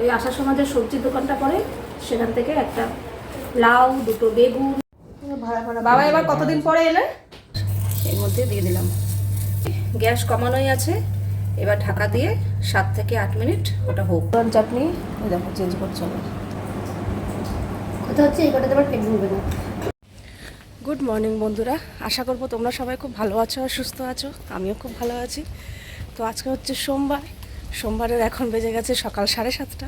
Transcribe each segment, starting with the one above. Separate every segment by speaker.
Speaker 1: ওই আসার সময় যে সবজির দোকানটা পড়ে সেখান থেকে একটা লাউ দুটো বেগুন। বাবা এবার কতদিন পরে এলে? এর মধ্যে দিয়ে দিলাম। গ্যাস কমানোই আছে। এবার ঢাকা দিয়ে সাত থেকে আট মিনিট ওটা হোক। চাটনি ওই দেখো চেঞ্জ করছে না
Speaker 2: কথা হচ্ছে এই কটাতে আবার পেট ভরবে না।
Speaker 1: গুড মর্নিং বন্ধুরা। আশা করব তোমরা সবাই খুব ভালো আছো আর সুস্থ আছো। আমিও খুব ভালো আছি। তো আজকে হচ্ছে সোমবার। সোমবারের এখন বেজে গেছে সকাল সাড়ে সাতটা।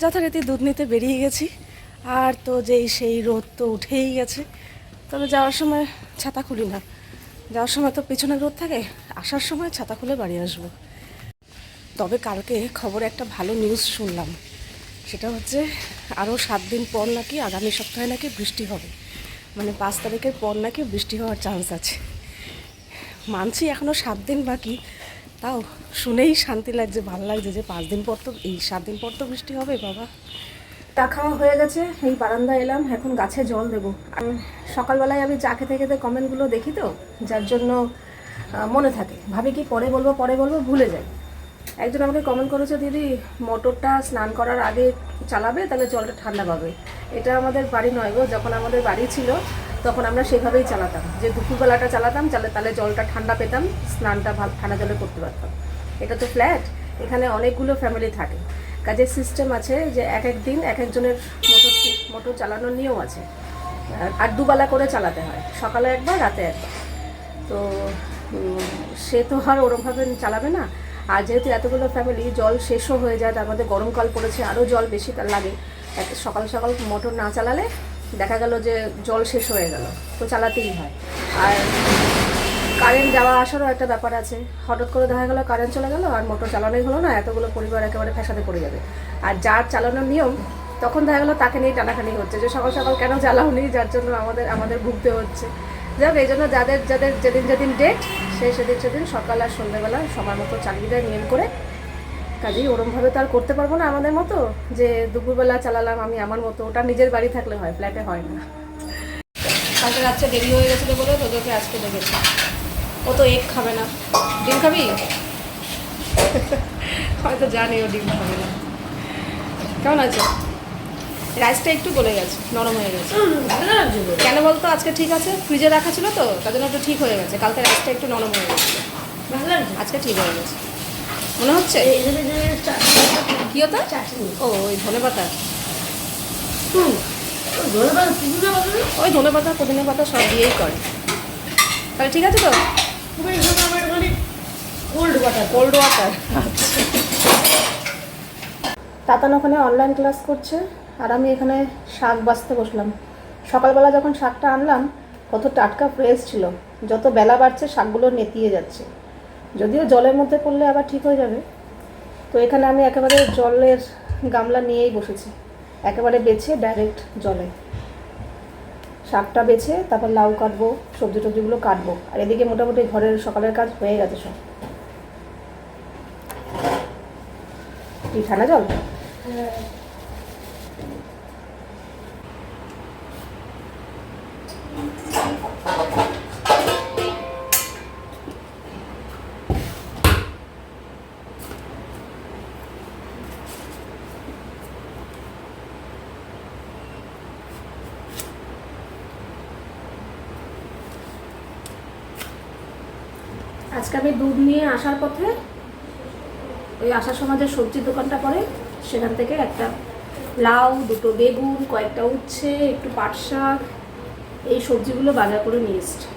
Speaker 1: যথারীতি দুধ নিতে বেরিয়ে গেছি। আর তো যেই সেই রোদ তো উঠেই গেছে। তবে যাওয়ার সময় ছাতা খুলি না। যাওয়ার সময় তো পেছনে রোদ থাকে, আসার সময় ছাতা খুলে বাড়ি আসব। তবে কালকে খবরে একটা ভালো নিউজ শুনলাম। সেটা হচ্ছে আরও সাত দিন পর নাকি আগামী সপ্তাহে নাকি বৃষ্টি হবে। মানে পাঁচ তারিখের পর নাকি বৃষ্টি হওয়ার চান্স আছে। মানছি এখনও সাত দিন বাকি তাও শুনেই শান্তি লাগছে, ভালো লাগছে যে পাঁচ দিন পর তো, এই সাত দিন পর তো বৃষ্টি হবে বাবা। চা খাওয়া হয়ে গেছে, এই বারান্দায় এলাম, এখন গাছে জল দেবো। সকালবেলায় আমি চা খেতে খেতে কমেন্টগুলো দেখি তো, যার জন্য মনে থাকে। ভাবি কি পরে বলব পরে বলব, ভুলে যাই। একজন আমাকে কমেন্ট করেছে, দিদি, মোটরটা স্নান করার আগে চালাবে, তাহলে জলটা ঠান্ডা পাবে। এটা আমাদের বাড়ি নয় গো, যখন আমাদের বাড়ি ছিল তখন আমরা সেভাবেই চালাতাম। যে দুপুরবেলাটা চালাতাম, চালে তাহলে জলটা ঠান্ডা পেতাম, স্নানটা ভালো, ঠান্ডা জলে করতে পারতাম। এটা তো ফ্ল্যাট, এখানে অনেকগুলো ফ্যামিলি থাকে। কাজে সিস্টেম আছে যে এক এক দিন এক একজনের মোটর মোটর চালানোর নিয়ম আছে। আর- দুবেলা করে চালাতে হয়, সকালে একবার, রাতে একবার। তো সে তো আর ওরমভাবে চালাবে না। আর যেহেতু এতগুলো ফ্যামিলি জল শেষও হয়ে যায়, তার মধ্যে গরমকাল পড়েছে, আরও জল বেশি লাগে। সকাল সকাল মোটর না চালালে দেখা গেল যে জল শেষ হয়ে গেল, তো চালাতেই হয়। আর কারেন্ট যাওয়া আসারও একটা ব্যাপার আছে। হঠাৎ করে দেখা গেলো কারেন্ট চলে গেল আর মোটর চালানোই হলো না, এতগুলো পরিবার একেবারে ফ্যাসাদে পড়ে যাবে। আর যার চালানোর নিয়ম, তখন দেখা গেলো তাকে নিয়ে টানাটানি হচ্ছে যে সকাল সকাল কেন জ্বালাওনি যার জন্য আমাদের আমাদের ভুগতে হচ্ছে। যাক এই জন্য যাদের যাদের যেদিন যেদিন ডেট সেই সেদিন সেদিন সকাল আর সন্ধ্যেবেলা সময় মতো চালিয়ে দেয় নিয়ম করে। কাজেই ওরমভাবে তো আর করতে পারব না আমাদের মতো যে দুপুরবেলা চালালাম আমি আমার মতো ওটা নিজের বাড়ি থাকলে হয় ফ্ল্যাটে হয় না। কালকে রাত্রে দেরি হয়ে গেছিল বলে তোদেরকে আজকে দেখেছি ও তো এগ খাবে না। ডিম খাবি? হয়তো জানি ও ডিম খাবে না। কেমন আছে? রাইসটা একটু গলে গেছে নরম হয়ে গেছে। কেন বলতো আজকে ঠিক আছে ফ্রিজে রাখা ছিল তো তার জন্য একটু ঠিক হয়ে গেছে। কালকে রাইসটা একটু নরম হয়ে গেছে। আজকে ঠিক হয়ে গেছে। মনে হচ্ছে? কি হতো ও ওই ধনে পাতা। ওই ধনে পাতা পুদিনা পাতা সব দিয়েই করে। তাহলে ঠিক আছে তো?
Speaker 2: Cold water
Speaker 1: cold water Tatan ওখানে অনলাইন ক্লাস করছে আর আমি এখানে শাক বাছতে বসলাম। সকালবেলা যখন শাকটা আনলাম কত টাটকা ফ্রেশ ছিল। যত বেলা বাড়ছে শাকগুলো নেতিয়ে যাচ্ছে। যদিও জলের মধ্যে পড়লে আবার ঠিক হয়ে যাবে। তো এখানে আমি একেবারে জলের গামলা নিয়েই বসেছি। একেবারে বেছে ডাইরেক্ট জলে। শাকটা বেছে তারপর লাউ কাটবো, সবজি টবজিগুলো কাটবো। আর এদিকে মোটামুটি ঘরের সকালের কাজ হয়ে গেছে সব। কি, ঠান্ডা জল? আজকে আমি দুধ নিয়ে আসার পথে ওই আসার সময় যে সবজির দোকানটা পড়ে, সেখান থেকে একটা লাউ, দুটো বেগুন, কয়েকটা উচ্ছে, একটু পাট শাক, এই সবজিগুলো বাজার করে নিয়ে এসছে।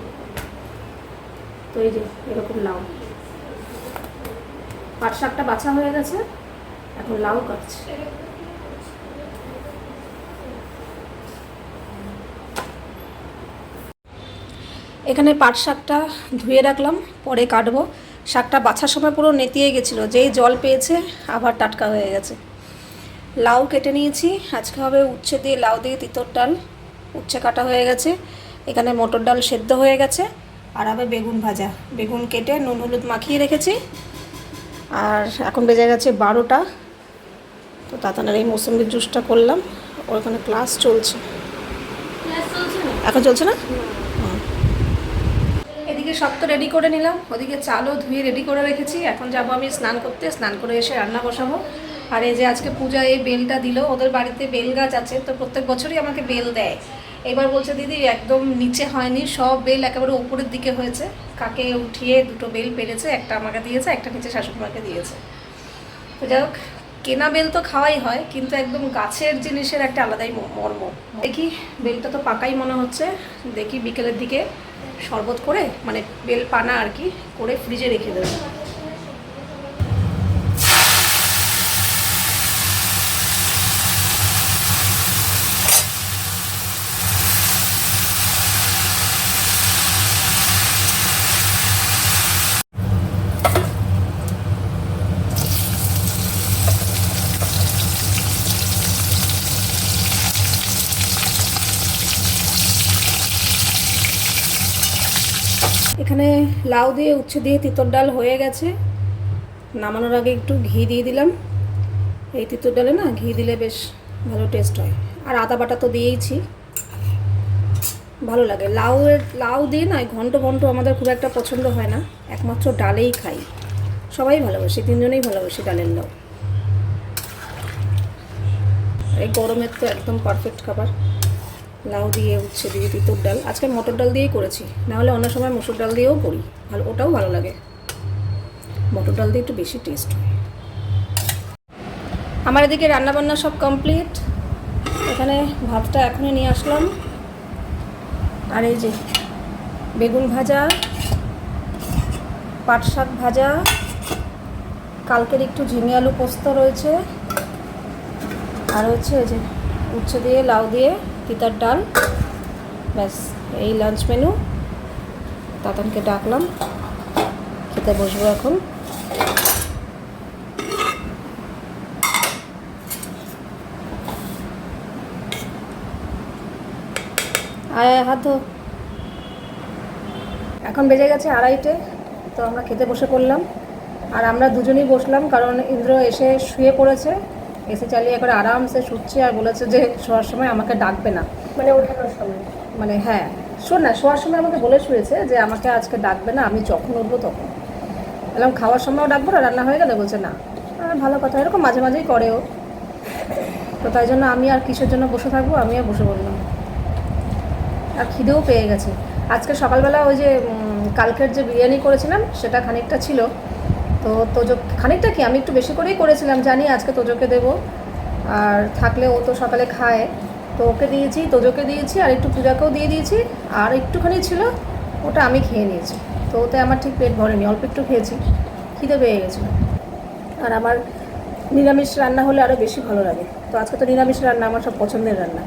Speaker 1: তো এই যে এরকম লাউ। পাট শাকটা বাছা হয়ে গেছে, এখন লাউ কাটছে। এখানে পাট শাকটা ধুয়ে রাখলাম পরে কাটবো। শাকটা বাছার সময় পুরো নেতিয়ে গেছিল যেই জল পেয়েছে আবার টাটকা হয়ে গেছে। লাউ কেটে নিয়েছি আজকে হবে উচ্ছে দিয়ে লাউ দিয়ে তিতর ডাল। উচ্ছে কাটা হয়ে গেছে এখানে মটর ডাল সেদ্ধ হয়ে গেছে আর হবে বেগুন ভাজা। বেগুন কেটে নুন হলুদ মাখিয়ে রেখেছি আর এখন বেজে গেছে বারোটা। তো তাতানের এই মৌসুমির জুসটা করলাম ওর ওখানে ক্লাস চলছে। এখন চলছে না? এদিকে সব তো রেডি করে নিলাম, ওদিকে চালও ধুয়ে রেডি করে রেখেছি। এখন যাব আমি স্নান করতে, স্নান করে এসে রান্না বসাবো। আর এই যে আজকে পূজা এই বেলটা দিল, ওদের বাড়িতে বেল গাছ আছে, তো প্রত্যেক বছরই আমাকে বেল দেয়। এবার বলছে, দিদি, একদম নিচে হয়নি, সব বেল একেবারে উপরের দিকে হয়েছে। কাকে উঠিয়ে দুটো বেল পেরেছে, একটা আমাকে দিয়েছে, একটা নিচে শাশুড়িমাকে দিয়েছে। তো যাই হোক, কেনা বেল তো খাওয়াই হয়, কিন্তু একদম গাছের জিনিসের একটা আলাদাই মর্ম। দেখি, বেলটা তো পাকাই মনে হচ্ছে, দেখি বিকেলের দিকে। শরবত করে মানে বেল পানা আর কি করে ফ্রিজে রেখে দেবো এখানে লাউ দিয়ে উচ্ছে দিয়ে তিতর ডাল হয়ে গেছে। নামানোর আগে একটু ঘি দিয়ে দিলাম। এই তিতর ডালে না ঘি দিলে বেশ ভালো টেস্ট হয়। আর আদা বাটা তো দিয়েইছি। ভালো লাগে। লাউয়ের, লাউ দিয়ে না ঘন্ট ঘন্ট আমাদের খুব একটা পছন্দ হয় না। একমাত্র ডালেই খাই। সবাই ভালোবাসি, তিনজনেই ভালোবাসি ডালের লাউ। এই গরমের তো একদম পারফেক্ট খাবার। লাউ দিয়ে, উচ্ছে দিয়ে, তিতুর ডাল। আজকে মটর ডাল দিয়েই করেছি। নাহলে অন্য সময় মসুর ডাল দিয়েও করি। ভালো ওটাও ভালো লাগে। মটর ডাল দিয়ে একটু বেশি টেস্ট হয়। আমার এদিকে রান্নাবান্না সব কমপ্লিট এখানে ভাতটা এখনই নিয়ে আসলাম। আর এই যে বেগুন ভাজা, পাট শাক ভাজা, কালকের একটু ঝিঙে আলু পোস্ত রয়েছে। আর হচ্ছে এই যে উচ্ছে দিয়ে, লাউ দিয়ে, তিতার ডাল। ব্যাস, এই লাঞ্চ মেনু তাতানকে ডাকলাম। খেতে বসবো এখন। আয় হাত এখন বেজে গেছে আড়াইটে, তো আমরা খেতে বসে পড়লাম। আর আমরা দুজনেই বসলাম, কারণ ইন্দ্র এসে শুয়ে পড়েছে। এসে চালিয়ে করে আরামসে শুচ্ছে আর বলেছে যে শোয়ার সময় আমাকে ডাকবে না।
Speaker 2: মানে ওঠানোর সময়?
Speaker 1: মানে হ্যাঁ শোন না শোয়ার সময় আমাকে বলে শুয়েছে যে আমাকে আজকে ডাকবে না আমি যখন উঠবো তখন। বললাম খাওয়ার সময়ও ডাকবো না রান্না হয়ে গেলে? বলছে না। আর ভালো কথা এরকম মাঝে মাঝেই করে ও তো তাই জন্য আমি আর কিসের জন্য বসে থাকব আমিও বসে বললাম আর খিদেও পেয়ে গেছে। আজকে সকালবেলা ওই যে কালকের যে বিরিয়ানি করেছিলাম সেটা খানিকটা ছিল। তো তোজো খানিকটা কি? আমি একটু বেশি করেই করেছিলাম জানি আজকে তোজোকে দেবো। আর থাকলে ও তো সকালে খায়। তো ওকে দিয়েছি তোজোকে দিয়েছি আর একটু পূজাকেও দিয়ে দিয়েছি। আর একটুখানি ছিল ওটা আমি খেয়ে নিয়েছি। তো ওতে আমার ঠিক পেট ভরেনি অল্প একটু খেয়েছি। খিদে পেয়ে গেছিল। আর আমার নিরামিষ রান্না হলে আরও বেশি ভালো লাগে। তো আজকে তো নিরামিষ রান্না আমার সব পছন্দের রান্না।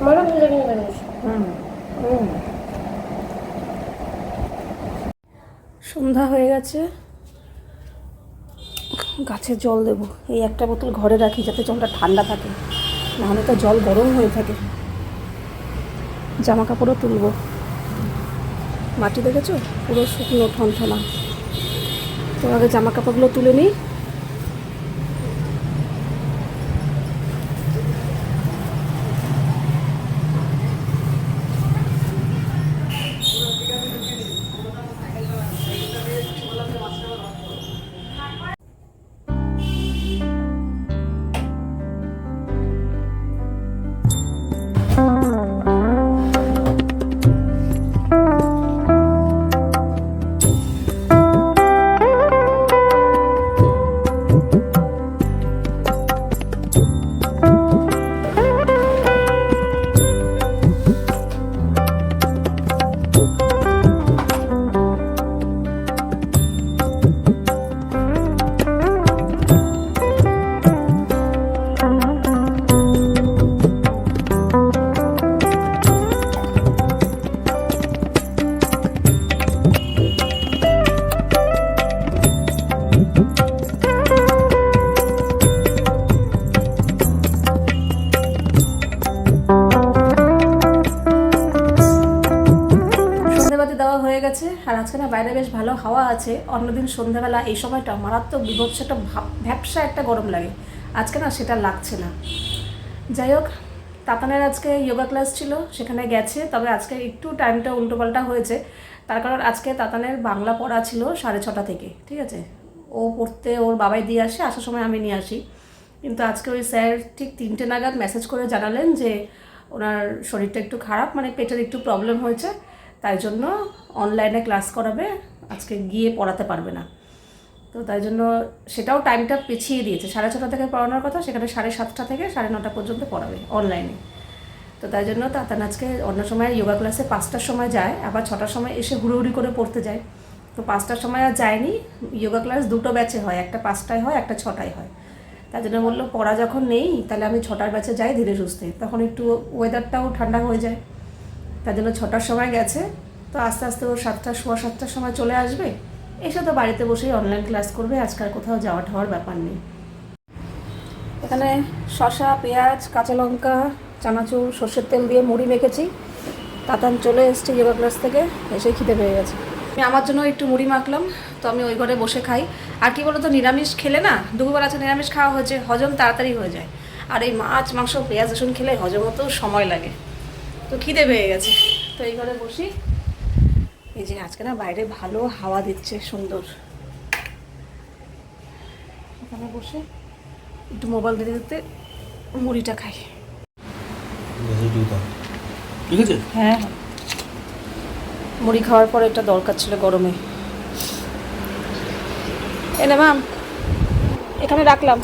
Speaker 2: আমারও বিরিয়ানি মানুষ
Speaker 1: হুম হুম। সন্ধ্যা হয়ে গেছে। গাছে জল দেব। এই একটা বোতল ঘরে রাখি যাতে জলটা ঠান্ডা থাকে। নাহলে তো জল গরম হয়ে থাকে। জামা কাপড়ও তুলব। মাটি দেখেছ? পুরো শুকনো ঠনঠনা। তো আগে জামা কাপড়গুলো তুলে নিই। বাইরে বেশ ভালো হাওয়া আছে। অন্যদিন সন্ধ্যাবেলা এই সময়টা মারাত্মক বিভৎস একটা ভাব ভ্যাবসা একটা গরম লাগে। আজকে না সেটা লাগছে না। যাই হোক, তাতানের আজকে যোগা ক্লাস ছিল, সেখানে গেছে, তবে আজকে একটু টাইমটা উল্টোপাল্টা হয়েছে। তার কারণ আজকে তাতানের বাংলা পড়া ছিল সাড়ে ছটা থেকে, ঠিক আছে? ও পড়তে ওর বাবাই দিয়ে আসে, আসার সময় আমি নিয়ে আসি। কিন্তু আজকে ওই স্যার ঠিক তিনটে নাগাদ মেসেজ করে জানালেন যে, ওনার শরীরটা একটু খারাপ মানে পেটের একটু প্রবলেম হয়েছে। তাই জন্য অনলাইনে ক্লাস করাবে, আজকে গিয়ে পড়াতে পারবে না। তো তাই জন্য সেটাও টাইমটা পিছিয়ে দিয়েছে। সাড়ে ছটা থেকে পড়ানোর কথা, সেখানে সাড়ে সাতটা থেকে সাড়ে নটা পর্যন্ত পড়াবে অনলাইনে তো তাই জন্য তাতান আজকে অন্য সময় যোগা ক্লাসে পাঁচটার সময় যায়, আবার ছটার সময় এসে হুড়োহুড়ি করে পড়তে যায়। তো পাঁচটার সময় আর যায়নি যোগা ক্লাস দুটো ব্যাচে হয়, একটা পাঁচটায় হয়, একটা ছটায় হয়। তাই জন্য বলল, পড়া যখন নেই, তাহলে আমি ছটার ব্যাচে যাই ধীরে সুস্থে। তখন একটু ওয়েদারটাও ঠান্ডা হয়ে যায়। তার জন্য ছটার সময় গেছে। তো আস্তে আস্তে ও সাতটা, সোয়া সাতটার সময় চলে আসবে। এসে তো বাড়িতে বসেই অনলাইন ক্লাস করবে আজকাল কোথাও যাওয়া ঠাওয়ার ব্যাপার নেই। এখানে শসা, পেঁয়াজ, কাঁচা লঙ্কা, চানাচুর, সর্ষের তেল দিয়ে মুড়ি মেখেছি। তাতান চলে এসছে যোগা ক্লাস থেকে, এসে খিদে পেয়ে গেছে। আমি আমার জন্য একটু মুড়ি মাখলাম, তো আমি ওই ঘরে বসে খাই। আর কি বলতো, নিরামিষ খেলে না, দুপুরবেলা আছে নিরামিষ খাওয়া হয়েছে, হজম তাড়াতাড়ি হয়ে যায়। আর এই মাছ, মাংস, পেঁয়াজ, রসুন খেলে হজম হতেও সময় লাগে। তো খিদে পেয়ে গেছে। তো এই ঘরে বসি। এই যে আজকে না বাইরে ভালো হাওয়া দিচ্ছে সুন্দর। এখানে বসে একটু মোবাইল দিতে দিতে মুড়িটা খাই।
Speaker 3: ঠিক আছে?
Speaker 1: হ্যাঁ। মুড়ি খাওয়ার পর এটা দরকার ছিল গরমে। এনে ম্যাম এখানে রাখলাম।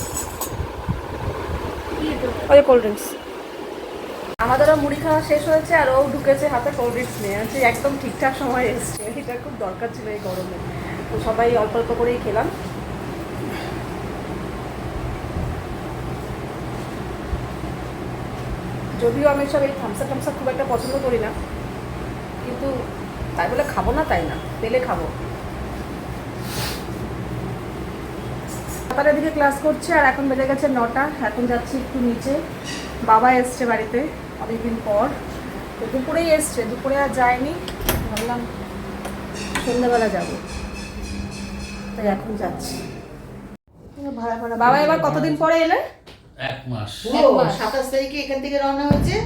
Speaker 1: ওই কোল্ড ড্রিঙ্কস আমাদেরও মুড়ি খাওয়া শেষ হয়েছে আর ও ঢুকেছে হাতে কোল্ড ড্রিঙ্কস নিয়ে। আছে একদম ঠিকঠাক সময় এসছে। এটা খুব দরকার ছিল এই গরমে। তো সবাই অল্প অল্প করেই খেলাম। যদিও আমি সব এই থামসা টামসা খুব একটা পছন্দ করি না। কিন্তু তাই বলে খাব না তাই না? পেলে খাব। সকালের দিকে ক্লাস করছে আর এখন বেজে গেছে নটা। এখন যাচ্ছি একটু নিচে। বাবা এসছে বাড়িতে। অনেকদিন পর। তো দুপুরেই এসছে দুপুরে আর যায়নি। ভাবলাম সন্ধ্যাবেলা যাব। তাই এখন যাচ্ছি। বাবা এবার কতদিন পরে এলে?
Speaker 3: এক মাস।
Speaker 2: সাতাশ তারিখে এখান থেকে রওনা হয়েছে?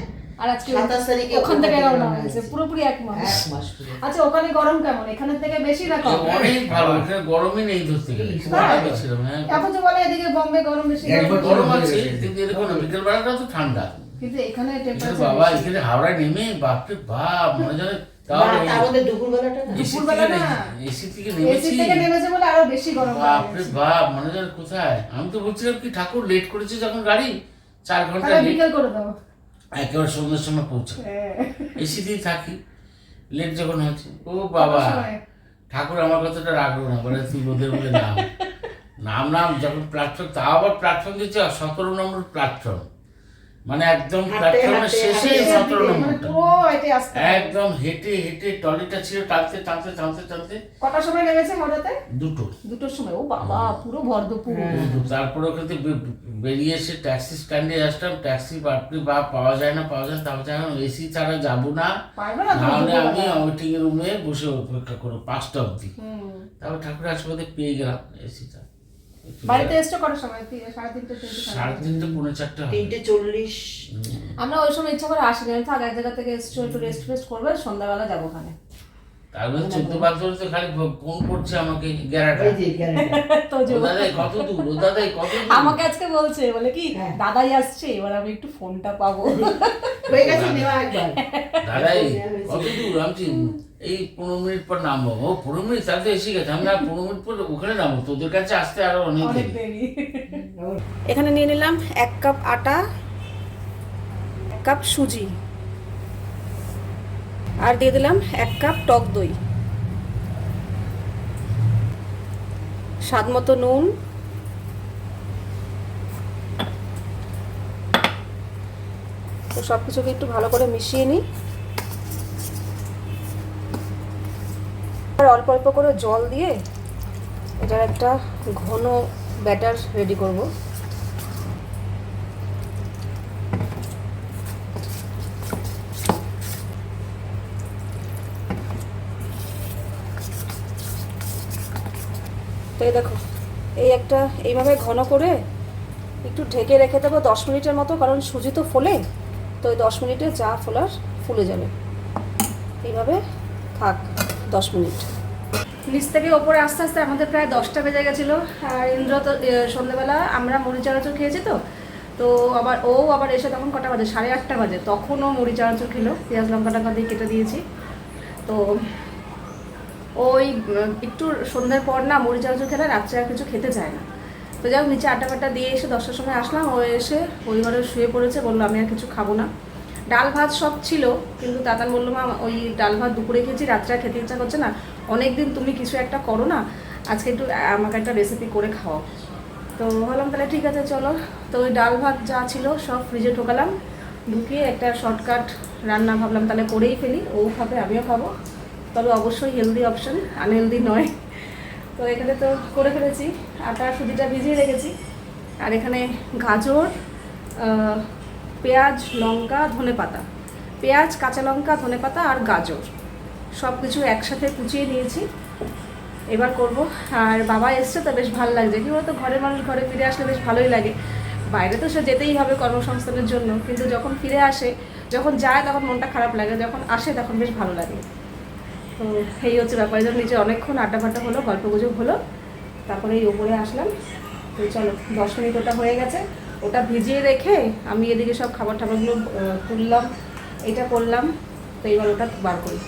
Speaker 1: আর আজকে
Speaker 2: সাতাশ তারিখে
Speaker 1: ওখান থেকে রওনা
Speaker 2: রওনা
Speaker 1: হয়েছে। পুরোপুরি এক মাস।
Speaker 2: এক মাস
Speaker 1: আচ্ছা ওখানে গরম কেমন? এখানের থেকে বেশি না কম?
Speaker 3: অনেক ভালো। এখানে গরমই নেই ধরতে গেলে। হ্যাঁ।
Speaker 1: এখন তো বলে এদিকে বম্বে গরম বেশি।
Speaker 3: গরম আছে কিন্তু এরকম বিকেল বেলাটা তো ঠান্ডা।
Speaker 1: কিন্তু এখানে
Speaker 3: এখানে
Speaker 1: টেম্পারেচার
Speaker 3: বাবা এখানে হাওড়ায় নেমে বাপরে বাপ মনে তাও
Speaker 2: দুপুরবেলাটা
Speaker 3: এসি
Speaker 1: দুপুরবেলা
Speaker 3: থেকে
Speaker 1: না।
Speaker 3: এসি থেকে
Speaker 1: এসি থেকে নেমেছে বলে আরও বেশি গরম
Speaker 3: বাপরে বাপ মনে কোথায়? আমি তো বলছিলাম কি ঠাকুর লেট করেছে যখন গাড়ি চার ঘণ্টা
Speaker 1: বিকেল করে দাও।
Speaker 3: একেবারে সন্ধ্যের সময় পৌঁছে
Speaker 1: এসি
Speaker 3: এসিতেই থাকি। লেট যখন হচ্ছে ও বাবা ঠাকুর আমার কথাটা রাখল না বলে তুই ওদের বলে নাম। নাম নাম যখন প্ল্যাটফর্ম তাও আবার প্ল্যাটফর্ম দিচ্ছে সতেরো নম্বর প্ল্যাটফর্ম মানে একদম প্ল্যাটফর্মের শেষে সতেরো
Speaker 1: মানে
Speaker 3: নম্বরটা। একদম হেঁটে হেঁটে টলিটা ছিল টানতে টানতে টানতে টানতে।
Speaker 1: কটার সময় নেমেছে হাওড়াতে
Speaker 3: দুটো।
Speaker 1: দুটোর সময় ও বাবা পুরো ভর
Speaker 3: তারপরে ওখান থেকে বেরিয়ে এসে ট্যাক্সি স্ট্যান্ডে আসলাম ট্যাক্সি বাপরে বা পাওয়া যায় না পাওয়া যায় না। তারপর যখন এসি ছাড়া যাব না
Speaker 1: পারবে না তো
Speaker 3: নাহলে আমি। ওয়েটিং রুমে বসে অপেক্ষা করব পাঁচটা অবধি। তারপর ঠাকুর হাসপাতালে পেয়ে গেলাম এসিটা।
Speaker 1: বাড়িতে এসছো কটার সময়? সাড়ে তিনটে সাড়ে
Speaker 3: পৌনে চারটে
Speaker 2: তিনটে চল্লিশ।
Speaker 1: আমরা ওই সময় ইচ্ছা করে আসিনি। আমি থাক এক জায়গা থেকে এসছো একটু রেস্ট ফেস্ট করবে সন্ধ্যাবেলা যাব ওখানে।
Speaker 3: তারপরে চোদ্দ বার তো খালি ফোন করছে আমাকে গ্যারাটা?
Speaker 2: এই যে এখানে।
Speaker 1: তো
Speaker 3: ও
Speaker 1: যে-
Speaker 3: দাদাই কত দূর ও দাদাই কত
Speaker 1: আমাকে আজকে বলছে বলে কি
Speaker 2: হ্যাঁ।
Speaker 1: দাদাই আসছে এবার আমি একটু ফোনটা পাবো।
Speaker 2: হয়ে গেছে নেওয়া একবার।
Speaker 3: দাদাই কত দূর? আমি এই পনেরো মিনিট পর নামবো। ও পনেরো মিনিট তাহলে তো এসে গেছে। আমরা পনেরো মিনিট পর ওখানে নামবো। তোদের কাছে আসতে আরও অনেক
Speaker 1: এখানে নিয়ে নিলাম এক কাপ আটা এক কাপ সুজি আর দিয়ে দিলাম এক কাপ টক দই। স্বাদ মতো নুন। তো সব কিছুকে একটু ভালো করে মিশিয়ে নিই। আর অল্প অল্প করে জল দিয়ে এটার একটা ঘন ব্যাটার রেডি করব। তো এই দেখো, এই একটা এইভাবে ঘন করে একটু ঢেকে রেখে দেবো দশ মিনিটের মতো, কারণ সুজি তো ফোলে, তো ওই দশ মিনিটে চা ফোলার, ফুলে যাবে। এইভাবে থাক। দশ মিনিট। নিচ থেকে ওপরে আস্তে আস্তে আমাদের প্রায় দশটা বেজে গেছিল। আর ইন্দ্র তো সন্ধ্যেবেলা আমরা মুড়ি চানাচুর খেয়েছি তো। তো আবার ও আবার এসে তখন কটা বাজে? সাড়ে আটটা বাজে। তখনও মুড়ি চানাচুর খেলো। পেঁয়াজ, লঙ্কা টাকা দিয়ে কেটে দিয়েছি। তো ওই, একটু সন্ধ্যের পর না মুড়ি চানাচুর খেলে রাত্রে আর কিছু খেতে চায় না। তো যাই হোক, নিচে আটা ফাটা দিয়ে এসে দশটার সময় আসলাম। ও এসে ঘরে শুয়ে পড়েছে। বলল, আমি আর কিছু খাব না। ডাল ভাত সব ছিল, কিন্তু তাতান বলল, মা, ওই ডাল ভাত দুপুরে খেয়েছি, রাত্রে খেতে ইচ্ছা করছে না। অনেকদিন তুমি কিছু একটা করো না, আজকে একটু আমাকে একটা রেসিপি করে খাওয়াও। তো ভাবলাম, তাহলে ঠিক আছে, চলো। তো ওই ডাল ভাত যা ছিল, সব ফ্রিজে ঢোকালাম, ঢুকিয়ে একটা শর্টকাট রান্না ভাবলাম, তাহলে করেই ফেলি, ও খাবে, আমিও খাব। তবে অবশ্যই হেলদি অপশন আনহেলদি নয়। তো এখানে তো করে ফেলেছি, আটা সুজিটা ভিজিয়ে রেখেছি। আর এখানে গাজর পেঁয়াজ, লঙ্কা, ধনে পাতা। পেঁয়াজ, কাঁচা লঙ্কা, ধনে পাতা আর গাজর। সব কিছু একসাথে কুচিয়ে নিয়েছি। এবার করব। আর বাবা এসছে তো, বেশ ভালো লাগছে। কি বলতো, ঘরের মানুষ ঘরে ফিরে আসলে বেশ ভালোই লাগে। বাইরে তো সে যেতেই হবে কর্মসংস্থানের জন্য। কিন্তু যখন ফিরে আসে, যখন যায় তখন মনটা খারাপ লাগে। যখন আসে তখন বেশ ভালো লাগে। তো এই হচ্ছে ব্যাপার। জন্য নিচে অনেকক্ষণ আড্ডা ফাড্ডা হলো গল্প গুজব হলো। তারপরে এই ওপরে আসলাম। তো চলো, দশ মিনিট ওটা হয়ে গেছে। ওটা ভিজিয়ে রেখে আমি এদিকে সব খাবার টাবারগুলো তুললাম, এটা করলাম, তো এবার ওটা বার করি।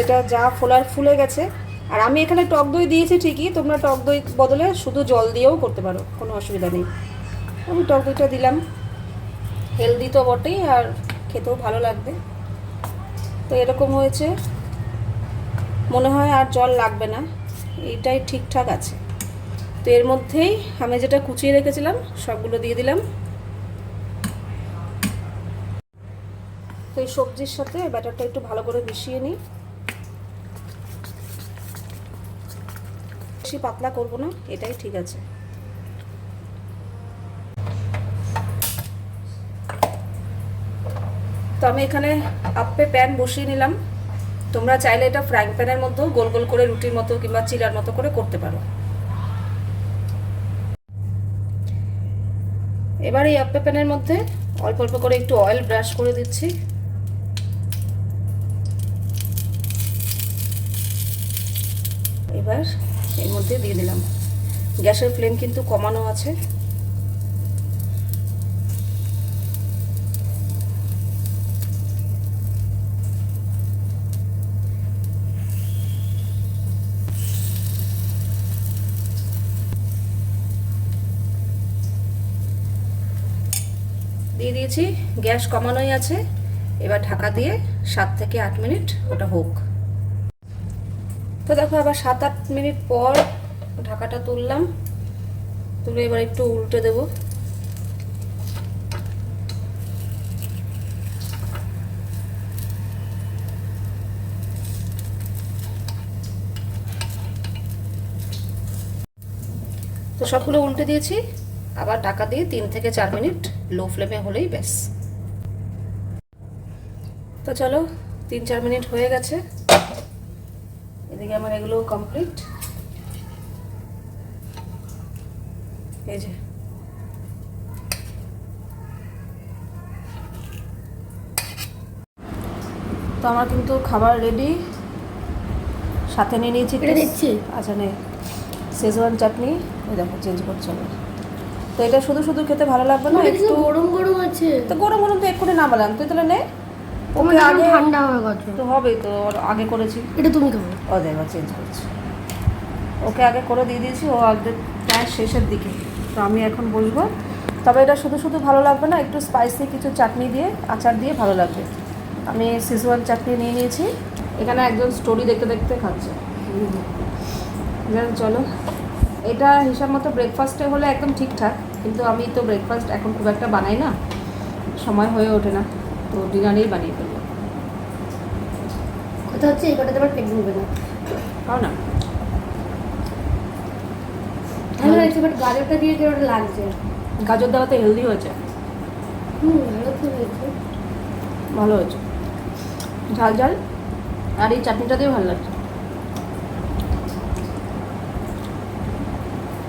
Speaker 1: এটা যা ফোলার ফুলে গেছে। আর আমি এখানে টক দই দিয়েছি ঠিকই, তোমরা টক দই বদলে শুধু জল দিয়েও করতে পারো, কোনো অসুবিধা নেই। আমি টক দইটা দিলাম। হেলদি তো বটেই, আর খেতেও ভালো লাগবে। তো এরকম হয়েছে। মনে হয় আর জল লাগবে না। এইটাই ঠিকঠাক আছে। তো এর মধ্যেই আমি যেটা কুচিয়ে রেখেছিলাম, সবগুলো দিয়ে দিলাম। তো এই সবজির সাথে ব্যাটারটা একটু ভালো করে মিশিয়ে নিই। বেশি পাতলা করব না, এটাই ঠিক আছে। তো আমি এখানে আপ্পে প্যান বসিয়ে নিলাম। তোমরা চাইলে এটা ফ্রাইং প্যানের মধ্যেও গোল গোল করে রুটির মতো কিংবা চিলার মতো করে করতে পারো। এবার এই আপ্পে প্যানের মধ্যে অল্প অল্প করে একটু অয়েল ব্রাশ করে দিচ্ছি। এবার এর মধ্যে দিয়ে দিলাম। গ্যাসের ফ্লেম কিন্তু কমানো আছে। দিয়েছি, গ্যাস কমানোই আছে। এবার ঢাকা দিয়ে সাত থেকে আট মিনিট ওটা হোক। তো দেখো, আবার সাত আট মিনিট পর ঢাকাটা তুললাম। তুলে এবার একটু উল্টে দেব। তো সবগুলো উল্টে দিয়েছি। আবার ঢাকা দিয়ে তিন থেকে চার মিনিট লো ফ্লেমে হলেই ব্যাস। তো চলো তিন চার মিনিট হয়ে গেছে। এদিকে আমার এগুলো কমপ্লিট এই যে। তো আমার কিন্তু খাবার রেডি সাথে নিয়ে নিয়েছি। আচ্ছা নে শেজওয়ান চাটনি। ওই দেখো চেঞ্জ করছে আবার। তো এটা শুধু শুধু খেতে ভালো লাগবে না একটু
Speaker 2: গরম গরম আছে।
Speaker 1: তো গরম গরম তো এক্ষুনি নামালাম। তুই তাহলে নে। ওকে আগে
Speaker 2: ঠান্ডা হয়ে গেছে
Speaker 1: তো হবেই তো আগে করেছি।
Speaker 2: এটা তুমি খাব।
Speaker 1: ও দেখো চেঞ্জ করছি। ওকে আগে করে দিয়ে দিয়েছি ও আগে প্রায় শেষের দিকে। তো আমি এখন বলব তবে এটা শুধু শুধু ভালো লাগবে না একটু স্পাইসি কিছু চাটনি দিয়ে আচার দিয়ে ভালো লাগবে। আমি সিজুয়ান চাটনি নিয়ে নিয়েছি। এখানে একজন স্টোরি দেখতে দেখতে খাচ্ছে। চলো। এটা হিসাব মতো ব্রেকফাস্টে হলে একদম ঠিকঠাক। কিন্তু আমি তো ব্রেকফাস্ট এখন খুব একটা বানাই না সময় হয়ে ওঠে না তো ডিনারেই বানিয়ে ফেলব।
Speaker 2: কথা হচ্ছে এই কটাতে আবার পেট ভরবে না।
Speaker 1: খাও না।
Speaker 2: ভালো লাগছে বাট গাজরটা দিয়ে কেমন লাগছে।
Speaker 1: গাজর দেওয়াতে হেলদি হয়েছে।
Speaker 2: হুম ভালো তো হয়েছে।
Speaker 1: ভালো হয়েছে। ঝাল ঝাল আর এই চাটনিটা দিয়ে ভালো লাগছে।